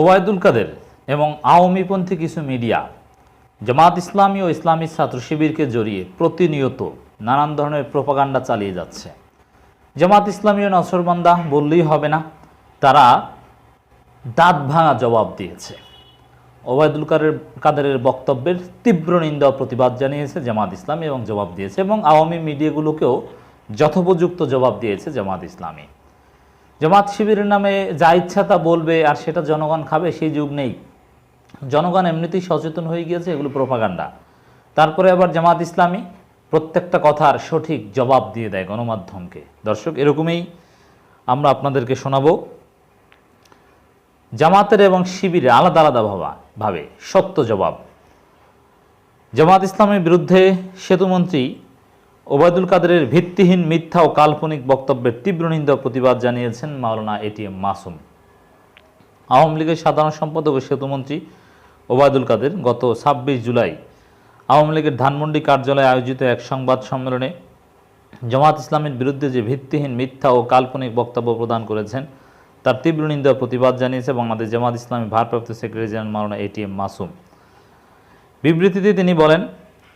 ওবায়দুল কাদের এবং আওয়ামীপন্থী কিছু মিডিয়া জামাত ইসলামী ও ইসলামী ছাত্র শিবিরকে জড়িয়ে প্রতিনিয়ত নানান ধরনের প্রপাগান্ডা চালিয়ে যাচ্ছে। জামাত ইসলামী ও নসরবান্দা বললেই হবে না, তারা দাঁত ভাঙা জবাব দিয়েছে। ওবায়দুল কাদের কাদেরের বক্তব্যের তীব্র নিন্দা প্রতিবাদ জানিয়েছে জামাত ইসলামী এবং জবাব দিয়েছে এবং আওয়ামী মিডিয়াগুলোকেও যথোপযুক্ত জবাব দিয়েছে জামাত ইসলামী। জামাত শিবিরের নামে যা ইচ্ছা তা বলবে আর সেটা জনগণ খাবে, সেই যুগ নেই। জনগণ এমনিতেই সচেতন হয়ে গিয়েছে, এগুলো প্রোপাগান্ডা তারপরে আবার জামাত ইসলামী প্রত্যেকটা কথার সঠিক জবাব দিয়ে দেয় গণমাধ্যমকে। দর্শক, এরকমই আমরা আপনাদেরকে শোনাবো। জামাতের এবং শিবিরে আলাদা আলাদা ভাবা ভাবে সত্য জবাব। জামাত ইসলামের বিরুদ্ধে সেতুমন্ত্রী ওবায়দুল কাদেরের ভিত্তিহীন মিথ্যা ও কাল্পনিক বক্তব্যের তীব্র নিন্দা প্রতিবাদ জানিয়েছেন মাওলানা এটিএম মাসুম। আওয়ামী লীগের সাধারণ সম্পাদক ও সেতুমন্ত্রী ওবায়দুল কাদের গত ছাব্বিশ জুলাই আওয়ামী লীগের ধানমন্ডি কার্যালয়ে আয়োজিত এক সংবাদ সম্মেলনে জামাত ইসলামের বিরুদ্ধে যে ভিত্তিহীন মিথ্যা ও কাল্পনিক বক্তব্য প্রদান করেছেন, তার তীব্র নিন্দা প্রতিবাদ জানিয়েছে বাংলাদেশ জামাত ইসলামী ভারপ্রাপ্ত secretary general Maulana ATM Masum. বিবৃতিতে তিনি বলেন,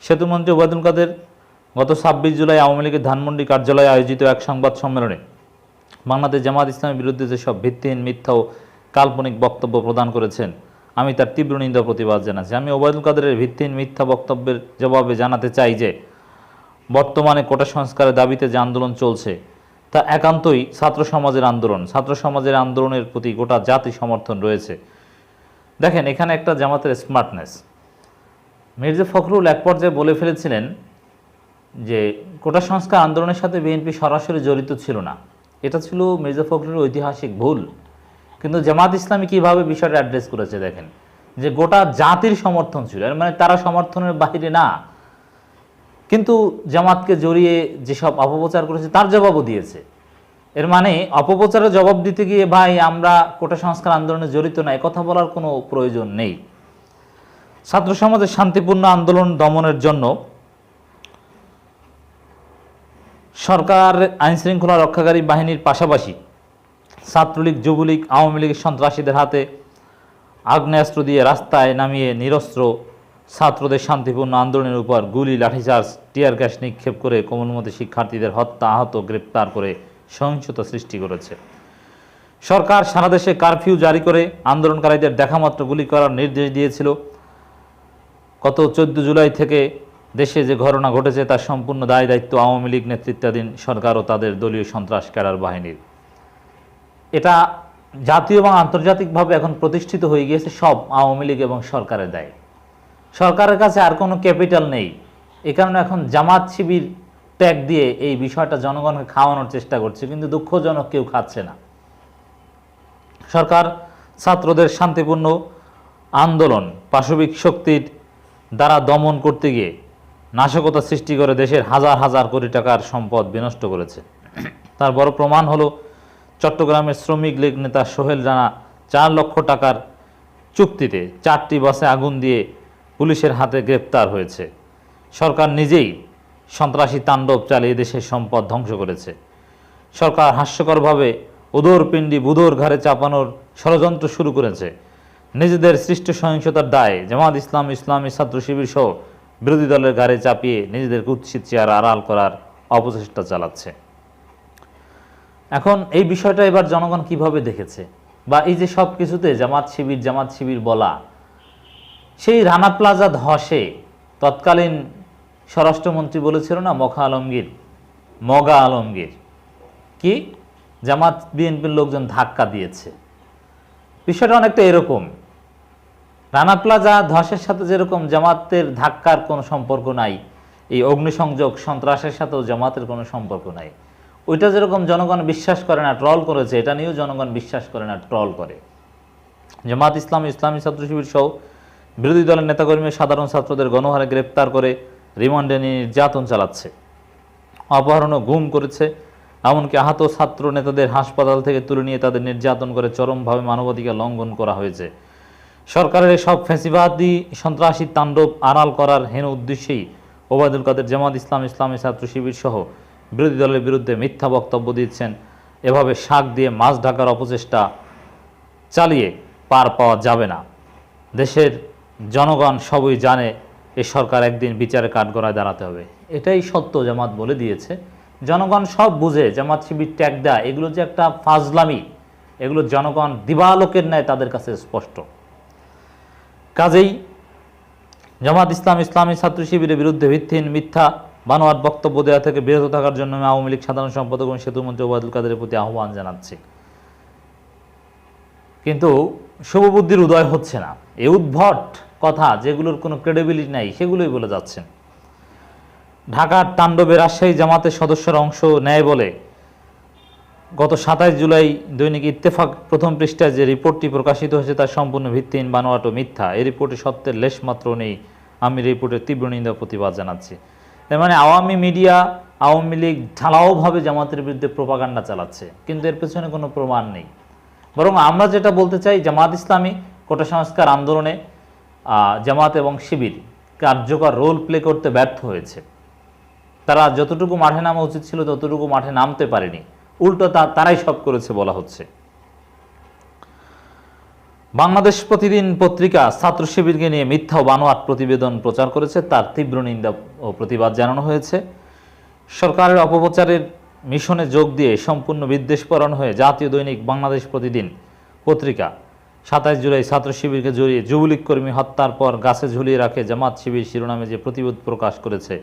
সেতুমন্ত্রী ওবায়দুল কাদের গত ছাব্বিশ জুলাই আওয়ামী লীগের ধানমন্ডি কার্যালয়ে আয়োজিত এক সংবাদ সম্মেলনে বাংলাদেশ জামাত ইসলামের বিরুদ্ধে যেসব ভিত্তিহীন মিথ্যা ও কাল্পনিক বক্তব্য প্রদান করেছেন, আমি তার তীব্র নিন্দা প্রতিবাদ জানাচ্ছি। আমি ওবায়দুল কাদেরের ভিত্তিহীন মিথ্যা বক্তব্যের জবাবে জানাতে চাই যে, বর্তমানে কোটা সংস্কারের দাবিতে যে আন্দোলন চলছে, তা একান্তই ছাত্র সমাজের আন্দোলন। ছাত্র সমাজের আন্দোলনের প্রতি গোটা জাতি সমর্থন রয়েছে। দেখেন, এখানে একটা জামাতের স্মার্টনেস মির্জা ফখরুল এক পর্যায়ে বলে ফেলেছিলেন যে কোটা সংস্কার আন্দোলনের সাথে বিএনপি সরাসরি জড়িত ছিল না। এটা ছিল মির্জা ফখরুলের ঐতিহাসিক ভুল। কিন্তু জামাত ইসলামী কীভাবে বিষয়টা অ্যাড্রেস করেছে দেখেন? যে গোটা জাতির সমর্থন ছিল। এর মানে তারা সমর্থনের বাইরে না। কিন্তু জামাতকে জড়িয়ে যেসব অপপ্রচার করেছে, তার জবাবও দিয়েছে। এর মানে অপপ্রচারের জবাব দিতে গিয়ে, ভাই, আমরা কোটা সংস্কার আন্দোলনে জড়িত না। কথা বলার কোনো প্রয়োজন নেই। ছাত্র সমাজের শান্তিপূর্ণ আন্দোলন দমনের জন্য সরকার আইনশৃঙ্খলা রক্ষাকারী বাহিনীর পাশাপাশি ছাত্রলীগ, যুবলীগ, আওয়ামী লীগের সন্ত্রাসীদের হাতে আগ্নেয়াস্ত্র দিয়ে রাস্তায় নামিয়ে নিরস্ত্র ছাত্রদের শান্তিপূর্ণ আন্দোলনের উপর গুলি, লাঠিচার্জ, টিয়ার গ্যাস নিক্ষেপ করে কোমলমতি শিক্ষার্থীদের হত্যা, আহত, গ্রেপ্তার করে সহিংসতা সৃষ্টি করেছে। সরকার সারা দেশে কারফিউ জারি করে আন্দোলনকারীদের দেখামাত্র গুলি করার নির্দেশ দিয়েছিল। গত চোদ্দ জুলাই থেকে দেশে যে ঘটনা ঘটেছে তার সম্পূর্ণ দায় দায়িত্ব আওয়ামী লীগ নেতৃত্বাধীন সরকার ও তাদের দলীয় সন্ত্রাস ক্যাডার বাহিনীর। এটা জাতীয় এবং আন্তর্জাতিকভাবে এখন প্রতিষ্ঠিত হয়ে গিয়েছে সব আওয়ামী লীগ এবং সরকারের দায়। সরকারের কাছে আর কোনো ক্যাপিটাল নেই। এ কারণে এখন জামাত শিবির ত্যাগ দিয়ে এই বিষয়টা জনগণকে খাওয়ানোর চেষ্টা করছে, কিন্তু দুঃখজনক কেউ খাচ্ছে না। সরকার, ছাত্রদের শান্তিপূর্ণ আন্দোলন, পাশবিক শক্তির দ্বারা দমন করতে গিয়ে নাশকতা সৃষ্টি করে দেশের হাজার হাজার কোটি টাকার সম্পদ বিনষ্ট করেছে। তার বড় প্রমাণ হলো চট্টগ্রামের শ্রমিক লীগ নেতা সোহেল রানা চার লক্ষ টাকার চুক্তিতে চারটি বাসে আগুন দিয়ে পুলিশের হাতে গ্রেপ্তার হয়েছে। সরকার নিজেই সন্ত্রাসী তাণ্ডব চালিয়ে দেশের সম্পদ ধ্বংস করেছে। সরকার হাস্যকরভাবে উদর পিণ্ডি বুধোর ঘাড়ে চাপানোর ষড়যন্ত্র শুরু করেছে। নিজেদের সৃষ্ট সহিংসতার দায় জামাত ইসলাম ইসলামী ছাত্র শিবির সহ বিরোধী দলের ঘাড়ে চাপিয়ে নিজেদের কুৎসিত চেয়ার আড়াল করার অপচেষ্টা চালাচ্ছে। এখন এই বিষয়টা এবার জনগণ কীভাবে দেখেছে? বা এই যে সব কিছুতে জামাত শিবির জামাত শিবির বলা, সেই রানা প্লাজা ধসে তৎকালীন স্বরাষ্ট্রমন্ত্রী বলেছিল না, মখা আলমগীর, মগা আলমগীর? কি? জামাত বিএনপির লোকজন ধাক্কা দিয়েছে। বিষয়টা অনেকটা এরকম। রানা প্লাজা ধসের সাথে যেরকম জামাতের ধাক্কার কোনো সম্পর্ক নাই, এই অগ্নিসংযোগ সন্ত্রাসের সাথেও জামাতের কোনো সম্পর্ক নাই। ওইটা যেরকম জনগণ বিশ্বাস করে না, ট্রল করেছে, এটা নিয়েও জনগণ বিশ্বাস করে না, ট্রল করে। জামাত ইসলাম ইসলামী ছাত্র শিবির সহ বিরোধী দলের নেতাকর্মী সাধারণ ছাত্রদের গণহারে গ্রেপ্তার করে রিমান্ডে নিয়ে নির্যাতন চালাচ্ছে। অপহরণ গুম করেছে, এমনকি আহত ছাত্র নেতাদের হাসপাতাল থেকে তুলে নিয়ে তাদের নির্যাতন করে চরমভাবে মানবাধিকার লঙ্ঘন করা হয়েছে। সরকারের সব ফ্যাসিবাদী সন্ত্রাসী তাণ্ডব আড়াল করার হেন উদ্দেশ্যেই ওবায়দুল কাদের জামাত ইসলাম, ইসলামী ছাত্র শিবির সহ বিরোধী দলের বিরুদ্ধে মিথ্যা বক্তব্য দিচ্ছেন। এভাবে শাক দিয়ে মাছ ঢাকার অপচেষ্টা চালিয়ে পার পাওয়া যাবে না। দেশের জনগণ সবই জানে এ সরকার একদিন বিচারে কাঠগড়ায় দাঁড়াতে হবে। এটাই সত্য, জামাত বলে দিয়েছে। জনগণ সব বুঝে, জামাত শিবির ট্যাগ দেয়। এগুলো যে একটা ফাজলামি, এগুলো জনগণ দিবালোকের ন্যায় তাদের কাছে স্পষ্ট। কাজেই জামাত ইসলাম ইসলামী ছাত্র শিবিরের বিরুদ্ধে ভিত্তিহীন মিথ্যা বানোয়াট বক্তব্য দেওয়া থেকে বিরত থাকার জন্য আমি আওয়ামী লীগ সাধারণ সম্পাদক এবং সেতুমন্ত্রী ওবায়দুল কাদের প্রতি আহ্বান জানাচ্ছি। কিন্তু শুভবুদ্ধির উদয় হচ্ছে না। এই উদ্ভট কথা যেগুলোর কোনো ক্রেডিবিলিটি নাই, সেগুলোই বলে যাচ্ছেন। ঢাকার তাণ্ডবে রাজশাহী জামাতের সদস্যরা অংশ নেয় বলে গত সাতাশ জুলাই দৈনিক ইত্তেফাক প্রথম পৃষ্ঠায় যে রিপোর্টটি প্রকাশিত হয়েছে তার সম্পূর্ণ ভিত্তিহীন, বানোয়াটো মিথ্যা। এই রিপোর্টে সত্যের লেশমাত্র নেই। আমি রিপোর্টের তীব্র নিন্দা প্রতিবাদ জানাচ্ছি। তার মানে আওয়ামী মিডিয়া, আওয়ামী লীগ ঢালাওভাবে জামাতের বিরুদ্ধে প্রপাগান্ডা চালাচ্ছে। কিন্তু এর পেছনে কোনো প্রমাণ নেই। বরং আমরা যেটা বলতে চাই, জামাত ইসলামী কোটা সংস্কার আন্দোলনে জামাত এবং শিবির কার্যকর রোল প্লে করতে ব্যর্থ হয়েছে। তারা যতটুকু মাঠে নামা উচিত ছিল, ততটুকু মাঠে নামতে পারেনি। উল্টো তারাই সব করেছে বলা হচ্ছে। বাংলাদেশ প্রতিদিন পত্রিকা, ছাত্র শিবিরকে নিয়ে মিথ্যা ও বানোয়াট প্রতিবেদন প্রচার করেছে। তার তীব্র নিন্দা ও প্রতিবাদ জানানো হয়েছে। সরকারের অপপ্রচারের মিশনে যোগ দিয়ে সম্পূর্ণ বিদ্বেষপরণ হয়ে জাতীয় দৈনিক বাংলাদেশ প্রতিদিন পত্রিকা, সাতাশ জুলাই ছাত্র শিবিরকে জড়িয়ে যুবলীগ কর্মী হত্যার পর গাছে ঝুলিয়ে রাখে জামাত শিবির শিরোনামে যে প্রতিবেদ প্রকাশ করেছে,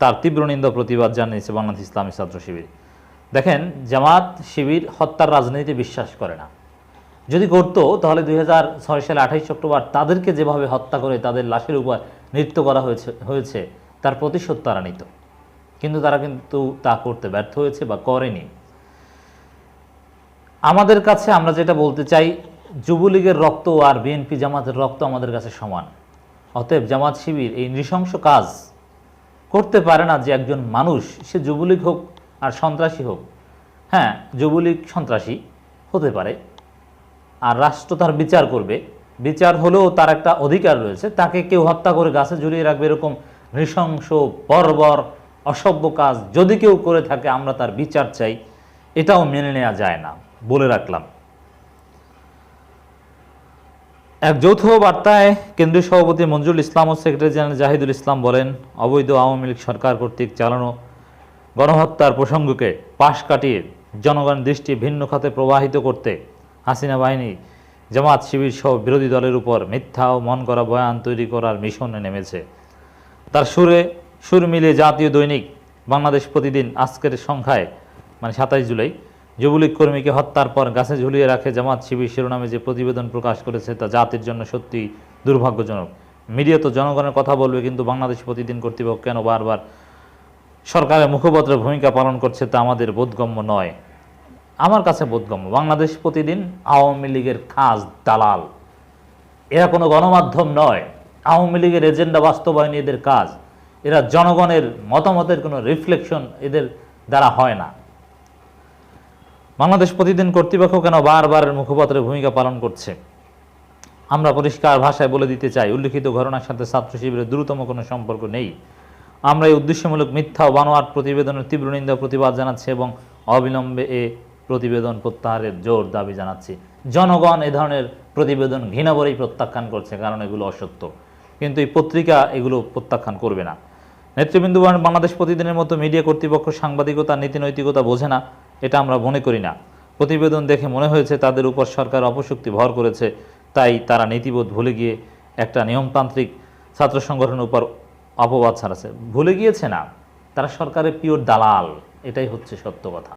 তার তীব্র নিন্দা প্রতিবাদ জানিয়েছে বাংলাদেশ ইসলামী ছাত্র শিবির। দেখেন, জামাত, শিবির, হত্যার রাজনীতিতে বিশ্বাস করে না। যদি করতো, তাহলে দুই হাজার সালে আঠাইশ অক্টোবর তাদেরকে যেভাবে হত্যা করে, তাদের লাশের উপর নৃত্য করা হয়েছে হয়েছে, তার প্রতিশোধ তারা নিত। কিন্তু তারা কিন্তু তা করতে ব্যর্থ হয়েছে বা করেনি। আমাদের কাছে আমরা যেটা বলতে চাই, যুবলীগের রক্ত আর বিএনপি জামাতের রক্ত আমাদের কাছে সমান। অতএব জামাত, শিবির এই নৃশংস কাজ করতে পারে না যে একজন মানুষ, সে যুবলীগ হোক আর সন্ত্রাসী হোক। হ্যাঁ যুবলীগ সন্ত্রাসী হতে পারে। আর রাষ্ট্র তার বিচার করবে। বিচার হলেও তার একটা অধিকার রয়েছে। তাকে কেউ হত্যা করে গাছে ঝুলিয়ে রাখবে এরকম নৃশংস, বর্বর, অসভ্য কাজ যদি কেউ করে থাকে, আমরা তার বিচার চাই। এটাও মেনে নেওয়া যায় না, বলে রাখলাম। এক যৌথ বার্তায় কেন্দ্রীয় সভাপতি মঞ্জুরুল ইসলাম ও সেক্রেটারি জেনারেল জাহিদুল ইসলাম বলেন, অবৈধ আওয়ামী লীগ সরকার কর্তৃক চালানো গণহত্যার প্রসঙ্গকে পাশ কাটিয়ে জনগণের দৃষ্টি ভিন্ন খাতে প্রবাহিত করতে হাসিনা বাহিনী, জামাত শিবির সহ বিরোধী দলের উপর মিথ্যা ও মন করা বয়ান তৈরি করার মিশনে নেমেছে। তার সুরে সুর মিলিয়ে জাতীয় দৈনিক বাংলাদেশ প্রতিদিন আজকের সংখ্যায় মানে সাতাশ জুলাই, যুবলীগ কর্মীকে হত্যার পর গাছে ঝুলিয়ে রাখে জামাত শিবির শিরোনামে যে প্রতিবেদন প্রকাশ করেছে তা জাতির জন্য সত্যি দুর্ভাগ্যজনক। মিডিয়া তো জনগণের কথা বলবে, কিন্তু বাংলাদেশ প্রতিদিন কর্তৃপক্ষ কেন বারবার সরকারের মুখপাত্রের ভূমিকা পালন করছে তা আমাদের বোধগম্য নয়। আমার কাছে বোধগম্য, বাংলাদেশ প্রতিদিন আওয়ামী লীগের খাস দালাল। এরা কোনো গণমাধ্যম নয়, আওয়ামী লীগের এজেন্ডা বাস্তবায়ন এদের কাজ। এরা জনগণের মতামতের কোনো রিফ্লেকশন এদের দ্বারা হয় না। বাংলাদেশ প্রতিদিন কর্তৃপক্ষ কেন বারবার মুখপাত্রের ভূমিকা পালন করছে? আমরা পরিষ্কার ভাষায় বলে দিতে চাই, উল্লিখিত ঘটনার সাথে ছাত্র শিবিরের দ্রুততম কোনো সম্পর্ক নেই। আমরা এই উদ্দেশ্যমূলক মিথ্যা ও বানোয়াট প্রতিবেদনের তীব্র নিন্দা প্রতিবাদ জানাচ্ছি এবং অবিলম্বে এ প্রতিবেদন প্রত্যাহারের জোর দাবি জানাচ্ছি। জনগণ এ ধরনের প্রতিবেদন ঘৃণা করেই প্রত্যাখ্যান করছে, কারণ এগুলো অসত্য। কিন্তু এই পত্রিকা এগুলো প্রত্যাখ্যান করবে না। নেতৃবৃন্দ বাংলাদেশ প্রতিদিনের মতো মিডিয়া কর্তৃপক্ষ সাংবাদিকতা নীতি নৈতিকতা বোঝে না, এটা আমরা মনে করি না। প্রতিবেদন দেখে মনে হয়েছে তাদের উপর সরকার অপশক্তি ভর করেছে, তাই তারা নীতিবোধ ভুলে গিয়ে একটা নিয়মতান্ত্রিক ছাত্র সংগঠনের উপর অপবাদ ছাড়াছে। ভুলে গিয়েছে না? তারা সরকারের পিওর দালাল। এটাই হচ্ছে সত্য কথা।